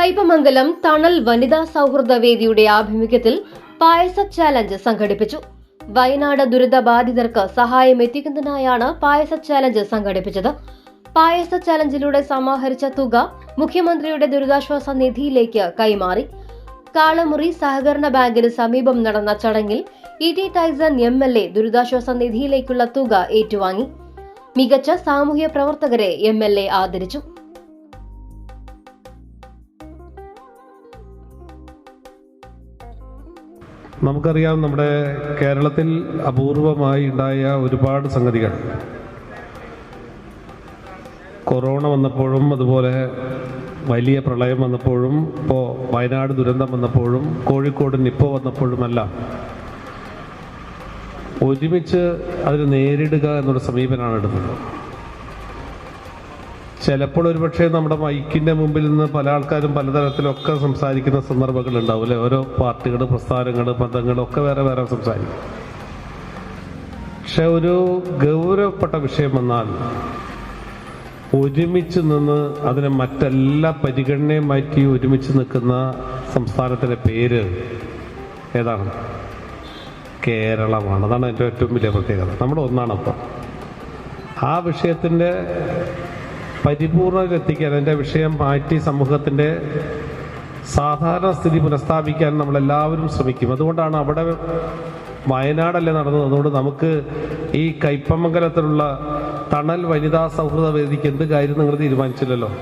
കൈപ്പമംഗലം തണൽ വനിതാ സൗഹൃദ വേദിയുടെ ആഭിമുഖ്യത്തിൽ പായസ ചാലഞ്ച് സംഘടിപ്പിച്ചു. വയനാട് ദുരിതബാധിതർക്ക് സഹായം എത്തിക്കുന്നതിനായാണ് പായസ ചാലഞ്ച് സംഘടിപ്പിച്ചത്. പായസ ചാലഞ്ചിലൂടെ സമാഹരിച്ച തുക മുഖ്യമന്ത്രിയുടെ ദുരിതാശ്വാസ നിധിയിലേക്ക് കൈമാറി. കാളമുറി സഹകരണ ബാങ്കിന് സമീപം നടന്ന ചടങ്ങിൽ E T Taison M L A ദുരിതാശ്വാസ നിധിയിലേക്കുള്ള തുക ഏറ്റുവാങ്ങി. മികച്ച സാമൂഹ്യ പ്രവർത്തകരെ എം എൽ എ ആദരിച്ചു. നമുക്കറിയാം നമ്മുടെ കേരളത്തിൽ അപൂർവമായി ഉണ്ടായ ഒരുപാട് സംഗതികൾ. കൊറോണ വന്നപ്പോഴും അതുപോലെ വലിയ പ്രളയം വന്നപ്പോഴും ഇപ്പോൾ വയനാട് ദുരന്തം വന്നപ്പോഴും കോഴിക്കോട് നിപ്പ വന്നപ്പോഴുമെല്ലാം ഒരുമിച്ച് അതിനെ നേരിടുക എന്നുള്ള സമീപനമാണ് എടുത്തത് ചിലപ്പോൾ ഒരുപക്ഷെ നമ്മുടെ മൈക്കിന്റെ മുമ്പിൽ നിന്ന് പല ആൾക്കാരും പലതരത്തിലൊക്കെ സംസാരിക്കുന്ന സന്ദർഭങ്ങൾ ഉണ്ടാവും അല്ലെ? ഓരോ പാർട്ടികൾ പ്രസ്ഥാനങ്ങൾ പദങ്ങൾ ഒക്കെ വേറെ വേറെ സംസാരിക്കും. പക്ഷെ ഒരു ഗൗരവപ്പെട്ട വിഷയം വന്നാൽ ഒരുമിച്ച് നിന്ന് അതിനെ മറ്റെല്ലാ പരിഗണനയും മാറ്റി ഒരുമിച്ച് നിൽക്കുന്ന സംസ്ഥാനത്തിന്റെ പേര് ഏതാണ്? കേരളമാണ്. അതാണ് എന്റെ ഏറ്റവും വലിയ പ്രത്യേകത. നമ്മുടെ ഒന്നാണ് അപ്പം ആ വിഷയത്തിന്റെ പരിപൂർണതയിലെത്തിക്കാൻ എന്റെ വിഷയം മാറ്റി സമൂഹത്തിന്റെ സാധാരണ സ്ഥിതി പുനഃസ്ഥാപിക്കാൻ നമ്മളെല്ലാവരും ശ്രമിക്കും. അതുകൊണ്ടാണ് അവിടെ വയനാടല്ലേ നടന്നത്. അതുകൊണ്ട് നമുക്ക് ഈ കൈപ്പമംഗലത്തിലുള്ള തണൽ വനിതാ സൗഹൃദ വേദിക്ക് എന്ത് കാര്യം നിങ്ങൾ തീരുമാനിച്ചില്ലല്ലോ.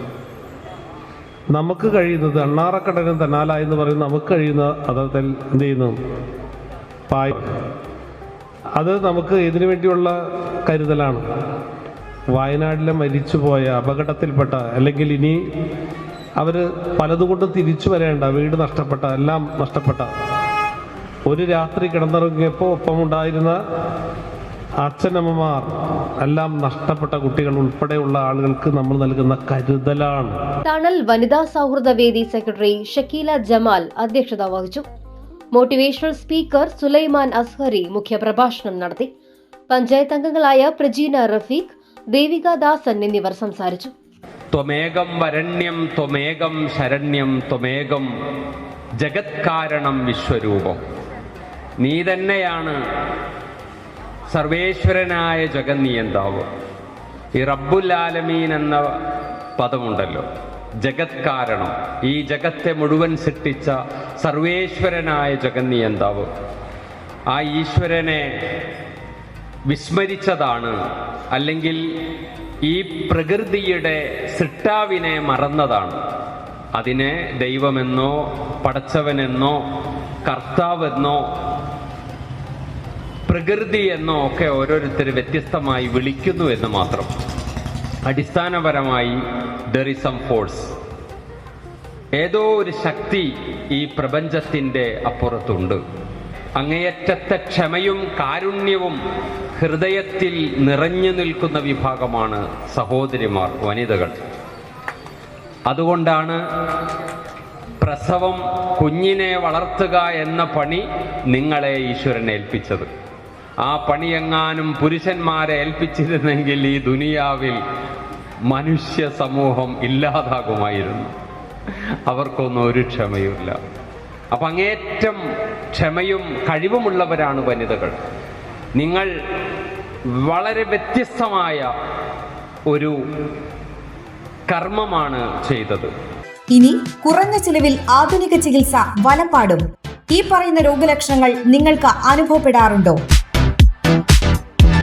നമുക്ക് കഴിയുന്നത് അണ്ണാറക്കടനും തന്നാല എന്ന് പറയുന്ന നമുക്ക് കഴിയുന്ന അതത്തിൽ എന്ത് ചെയ്യുന്നു? പായ. അത് നമുക്ക് ഇതിനു വേണ്ടിയുള്ള കരുതലാണ്. വയനാട്ടിലെ മരിച്ചുപോയ അപകടത്തിൽപ്പെട്ട അല്ലെങ്കിൽ ഇനി അവർ പലതുകൊണ്ട് തിരിച്ചു വരേണ്ട വീട് നഷ്ടപ്പെട്ട എല്ലാം നഷ്ടപ്പെട്ട ഒരു രാത്രി കിടന്നിറങ്ങിയപ്പോൾ ഒപ്പമുണ്ടായിരുന്ന അച്ഛനമ്മമാർ എല്ലാം നഷ്ടപ്പെട്ട കുട്ടികൾ ഉൾപ്പെടെയുള്ള ആളുകൾക്ക് നമ്മൾ നൽകുന്ന കരുതലാണ്. തണൽ വനിതാ സൗഹൃദ വേദി സെക്രട്ടറി ഷക്കീല ജമാൽ അധ്യക്ഷത വഹിച്ചു. മോട്ടിവേഷണൽ സ്പീക്കർ സുലൈമാൻ അസ്ഹരി മുഖ്യപ്രഭാഷണം നടത്തി. പഞ്ചായത്ത് അംഗങ്ങളായ പ്രജീന റഫീഖ് ദേവിക ദാസൻ എന്നിവർ സംസാരിച്ചു. ത്വമേകം വരണ്യം ത്വമേകം ശരണ്യം ത്വമേകം ജഗത്കാരണം വിശ്വരൂപം. നീ തന്നെയാണ് സർവേശ്വരനായ ജഗന്നിയന്താവ്. ഈ റബ്ബുലാലമീൻ എന്ന പദമുണ്ടല്ലോ. ജഗത് കാരണം ഈ ജഗത്തെ മുഴുവൻ സൃഷ്ടിച്ച സർവേശ്വരനായ ജഗന്നിയന്താവ്. ആ ഈശ്വരനെ വിസ്മരിച്ചതാണ്. അല്ലെങ്കിൽ ഈ പ്രകൃതിയുടെ സിട്ടാവിനെ മറന്നതാണ്. അതിനെ ദൈവമെന്നോ പടച്ചവനെന്നോ കർത്താവെന്നോ പ്രകൃതി എന്നോ ഒക്കെ ഓരോരുത്തർ വ്യത്യസ്തമായി വിളിക്കുന്നു എന്ന് മാത്രം. അടിസ്ഥാനപരമായി ദർ ഇസ് സം ഫോഴ്സ് ഏതോ ഒരു ശക്തി ഈ പ്രപഞ്ചത്തിന്റെ അപ്പുറത്തുണ്ട്. അങ്ങേയറ്റത്തെ ക്ഷമയും കാരുണ്യവും ഹൃദയത്തിൽ നിറഞ്ഞു നിൽക്കുന്ന വിഭാഗമാണ് സഹോദരിമാർ വനിതകൾ. അതുകൊണ്ടാണ് പ്രസവം കുഞ്ഞിനെ വളർത്തുക എന്ന പണി നിങ്ങളെ ഈശ്വരൻ ഏൽപ്പിച്ചത്. ആ പണിയെങ്ങാനും പുരുഷന്മാരെ ഏൽപ്പിച്ചിരുന്നെങ്കിൽ ഈ ദുനിയാവിൽ മനുഷ്യ സമൂഹം ഇല്ലാതാകുമായിരുന്നു. അവർക്കൊന്നും ഒരു ക്ഷമയുമില്ല. അപ്പം അങ്ങേറ്റം ക്ഷമയും കഴിവുമുള്ളവരാണ് വനിതകൾ. നിങ്ങൾ വളരെ വ്യത്യസ്തമായ ഒരു കർമ്മമാണ് ചെയ്തത്. ഇനി കുറഞ്ഞ ചിലവിൽ ആധുനിക ചികിത്സ വലപ്പാടും ഈ പറയുന്ന രോഗലക്ഷണങ്ങൾ നിങ്ങൾക്ക് അനുഭവപ്പെടാറുണ്ടോ?